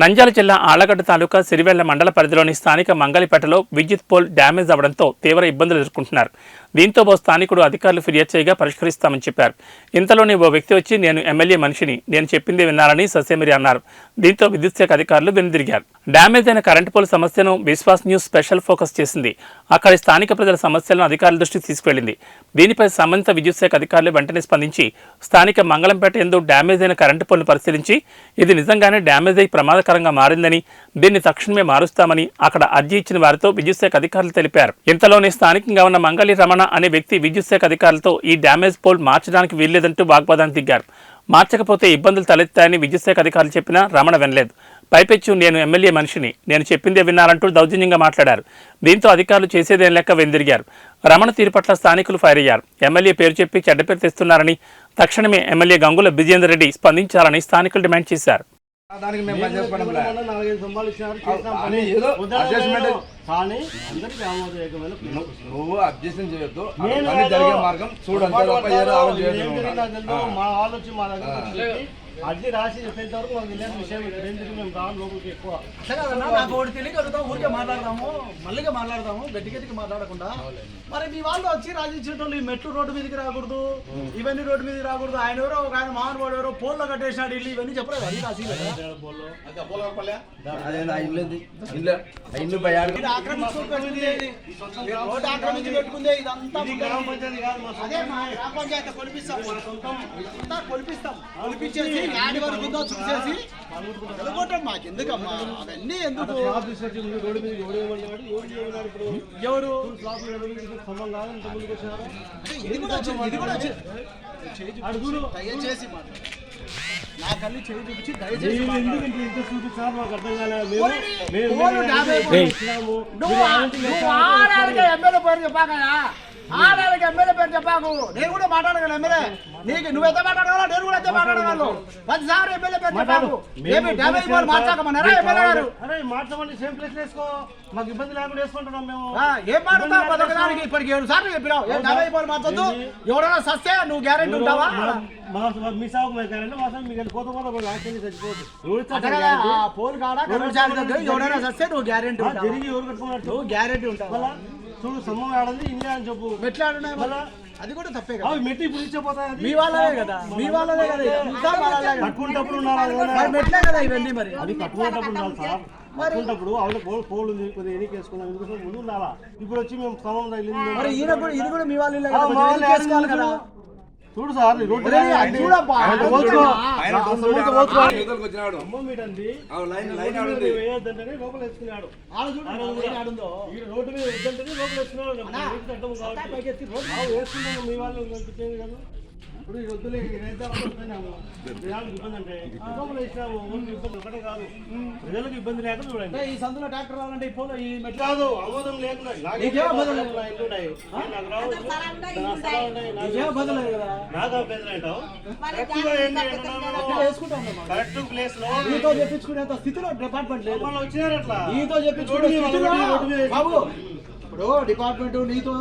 నంద్యాల జిల్లా ఆళ్ళగడ్డ తాలూకా సిరివెళ్ళ మండల పరిధిలోని స్థానిక మంగలిపేటలో విద్యుత్ పోల్ డ్యామేజ్ అవడంతో తీవ్ర ఇబ్బందులు ఎదుర్కొంటున్నారు. దీంతో ఓ స్థానికుడు అధికారులు ఫిర్యాదు చేయగా పరిష్కరిస్తామని చెప్పారు. ఇంతలోనే ఓ వ్యక్తి వచ్చి నేను ఎమ్మెల్యే మనిషిని. నేను చెప్పింది విన్నారని ససేమిరి అన్నారు. దీంతో విద్యుత్ శాఖ అధికారులు వెనుదిరిగారు. డ్యామేజ్ అయిన కరెంటు పోల్ సమస్యను విశ్వాస్ న్యూస్ స్పెషల్ ఫోకస్ చేసింది. అక్కడి స్థానిక ప్రజల సమస్యలను అధికారుల దృష్టికి తీసుకువెళ్ళింది దీనిపై సంబంధిత విద్యుత్ శాఖ అధికారులు వెంటనే స్పందించి స్థానిక మంగళంపేట ఎందు డ్యామేజ్ అయిన కరెంటు పోల్ను పరిశీలించి ఇది నిజంగానే డ్యామేజ్ అయి ప్రమాదకరంగా మారిందని దీన్ని తక్షణమే మారుస్తామని అక్కడ అర్జీ ఇచ్చిన వారితో విద్యుత్ శాఖ అధికారులు తెలిపారు. ఇంతలోనే స్థానికంగా ఉన్న మంగళి రమణ అనే వ్యక్తి విద్యుత్ శాఖ అధికారులతో ఈ డ్యామేజ్ పోల్ మార్చడానికి వీల్లేదంటూ వాగ్వాదానికి దిగారు. మార్చకపోతే ఇబ్బందులు తలెత్తాయని విద్యుత్ శాఖ అధికారులు చెప్పినా రమణ వినలేదు. పైపెచ్చు నేను ఎమ్మెల్యే మనిషిని. నేను చెప్పిందే విన్నారంటూ దౌర్జన్యంగా మాట్లాడారు. దీంతో అధికారులు చేసేదేం లెక్క వెందిరిగారు. రమణ తీరు పట్ల స్థానికులు ఫైర్ అయ్యారు. ఎమ్మెల్యే పేరు చెప్పి చెడ్డ పేరు తెస్తున్నారని తక్షణమే ఎమ్మెల్యే గంగుల బిజేందర్ రెడ్డి స్పందించాలని స్థానికులు డిమాండ్ చేశారు. దానికి మేము పని. నాలుగైదు. కానీ అందరికీ ఆమోదయోగ్యమైన. నువ్వు- అబ్జెక్షన్ చేయొద్దు నేను జరిగే మార్గం చూడు అంతే పొరపాటు తప్ప ఏదో పడ్డాను. ఆలోచన ఏం చేయొద్దు జరిగిందో నువ్వు. తెలియదు. ఆ. మా దగ్గర వచ్చి అర్జీ రాసి చెప్పేంత వరకు మాకు తెలియని విషయం జరిగింది మేము రాను లోపలికి ఎక్కువ? అట్లా నాకు ఒకటి తెలియక అడుగుతాం ఊరికే మాట్లాడదాము మళ్ళీగా మాట్లాడదాము గట్టి గట్టిగా మాట్లాడకుండా. మరి మీ వాళ్ళు వచ్చి రాజించేటోళ్ళు ఈ మెట్లు రోడ్డు మీదకి రాకూడదు ఇవన్నీ రోడ్డు మీదకి రాకూడదు ఆయన ఎవరో ఒక ఆయన మానవాడు ఎవరో పోల్లో కట్టేసినాడు ఇల్లు ఇవన్నీ చెప్పలేదు అది రాసి అదే ఆక్రమించి పెట్టుకుందే ఇదంతా గ్రామ పంచాయతీ కాదు మా అదే కొలిపిస్తాం కొలిపిస్తాం. కొలిపించేసి వరకు చూసేసి మాకు ఎందుకమ్మా అవన్నీ ఎందుకు? ఎవరు ఇది కూడా వచ్చింది ఇది కూడా వచ్చింది అడు చూడు దయచేసి నా కళ్ళు చేయి చూపించి దయచేసి. నువ్వు మీరు ఆ- ఆలోచన నువ్వు చేస్తారా? ఆడాలిగా ఎమ్మెల్యే పేరు చెప్పాకయా ఆడాలిగా ఎమ్మెల్యే పేరు చెప్పాకు నేను కూడా మాట్లాడగలను ఎమ్మెల్యే. నీకు నువ్వెంత మాట్లాడగలవు నేను కూడా అంతే మాట్లాడగలను. పదిసార్లు ఎమ్మెల్యే పేరు చెప్పాకు ఏమి డ్యామేజ్ పోల్ మార్చాకమన్నారా ఎమ్మెల్యే గారు. అరే మార్చమని సేమ్ ప్లేస్ వేసుకో. మాకు ఇబ్బంది లేకుండా వేసుకుంటున్నాం మేము. ఏం మాట్లాడతావు? పదకొండానికి ఇప్పటికి ఏడు సార్లు చెప్పినావు. ఏం డ్యామేజ్ పోల్ మార్చొద్దు. ఎవరైనా సస్తే నువ్వు గ్యారెంటీ ఉంటావా? మా సాగు పోల్ కాడ ఎవరైనా సస్తే నువ్వు గ్యారెంటీ ఉంటావా? నువ్వు గ్యారెంటీ ఉంటావా? చూడు సమ్మం ఆడింది ఇండియా అని చెప్పు. మెట్లు ఆడున్నాయి మళ్ళా? అది కూడా తప్పే కదా. అవి మెట్టి ఇప్పుడు ఇచ్చిపోతాయి అది. మీ వాళ్ళదే కదా. మీ వాళ్ళదే కదా. ఇంకా వాళ్ళదే కదా. కట్టుకునేటప్పుడు మరి ఏదైనా. మెట్లే కదా ఇవన్నీ మరి. అది కట్టుకునేటప్పుడు ఉండాలి సార్. కట్టుకునేటప్పుడు ఆవిడ పోల్ పోల్ ఉంది కొద్దిగా ఎన్నిక వేసుకున్నాం. ఎందుకోసం ముందు ఉండాలా? ఇప్పుడు వచ్చి మేము సమం తగిలింది. మరి ఈయన కూడా ఇది కూడా మీ వాళ్ళు కదా? చూడు సార్ రోడ్డు ముందు ఇప్పుడు ఈ వద్దులే ఇదైతే జనాలకు ఇబ్బంది అంటే లోపల ఇబ్బంది ఒకటే కాదు. ప్రజలకు ఇబ్బంది లేక చూడండి. ఈ సందులో ట్రాక్టర్ రావాలంటే ఈ పోలో ఈ మెట్లు కాదు ఆమోదం లేకుండా నాకు ఇల్లు ఉన్నాయి. అభ్యంతరం. కరెక్ట్ ప్లేస్లో నీతో చెప్పించుకునేంత స్థితిలో డిపార్ట్మెంట్ లేదు. వచ్చినారు అట్లా. నీతో చెప్పించుకునే బాబు. ఇప్పుడు డిపార్ట్మెంట్ నీతో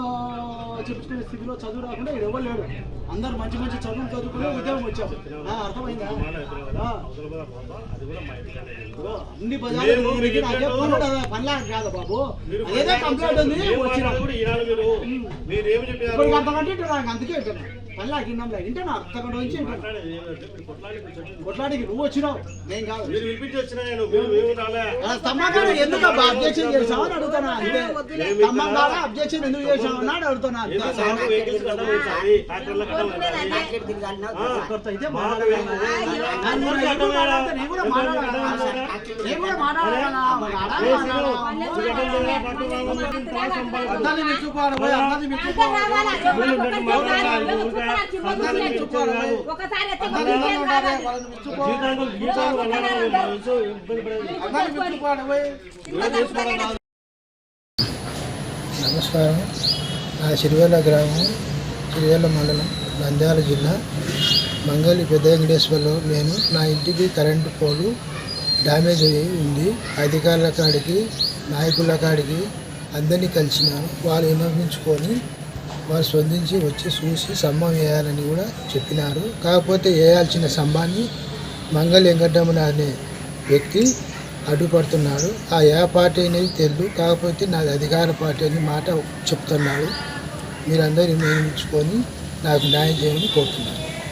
చెప్పించుకునే స్థితిలో చదువు రాకుండా ఇక్కడ ఎవరు లేడు. అందరు మంచి మంచి చదువులు చదువుకుని ఉద్యోగం వచ్చాం. ఆ, అర్థమైందా? అన్ని బజార్లు నాకే. పనులు కదా, బాబు. అదేదో కంప్లైంట్ ఉంది వచ్చిన. మాట్లాడు ఈనాడు మీరు చెప్పారు ఇప్పుడు అంతకంటే ఇటు నాకు అర్థకంటే నుంచి. కొట్లాడికి నువ్వు వచ్చినావు? నేను కాదు. స్తంభాన్ని ఎందుకు అబ్జెక్షన్ చేసావు అని అడుగుతున్నా. అంతే అబ్జెక్షన్ ఎందుకు చేసావు అని అడుగుతున్నా. అంతే. అయితే నమస్కారం. నా సిరివేల గ్రామం సిరివేల మండలం. నంద్యాల జిల్లా మంగళి పెద్ద వెంకటేశ్వర్లో నేను నా ఇంటికి కరెంటు పోలు డ్యామేజ్ అయ్యి ఉంది. అధికారుల కాడికి నాయకుల కాడికి అందరినీ కలిసినాను వాళ్ళు విన్నవించుకొని వారు స్పందించి వచ్చి చూసి స్తంభం వేయాలని కూడా చెప్పినారు. కాకపోతే వేయాల్సిన స్తంభాన్ని మంగళ వెంకటరమణ అనే వ్యక్తి అడ్డుపడుతున్నాడు. ఆ ఏ పార్టీ అనేది తెలియదు. కాకపోతే నాది అధికార పార్టీ అని మాట చెప్తున్నాడు. మీరందరూ నియమించుకొని నాకు న్యాయం చేయమని కోరుతున్నాను.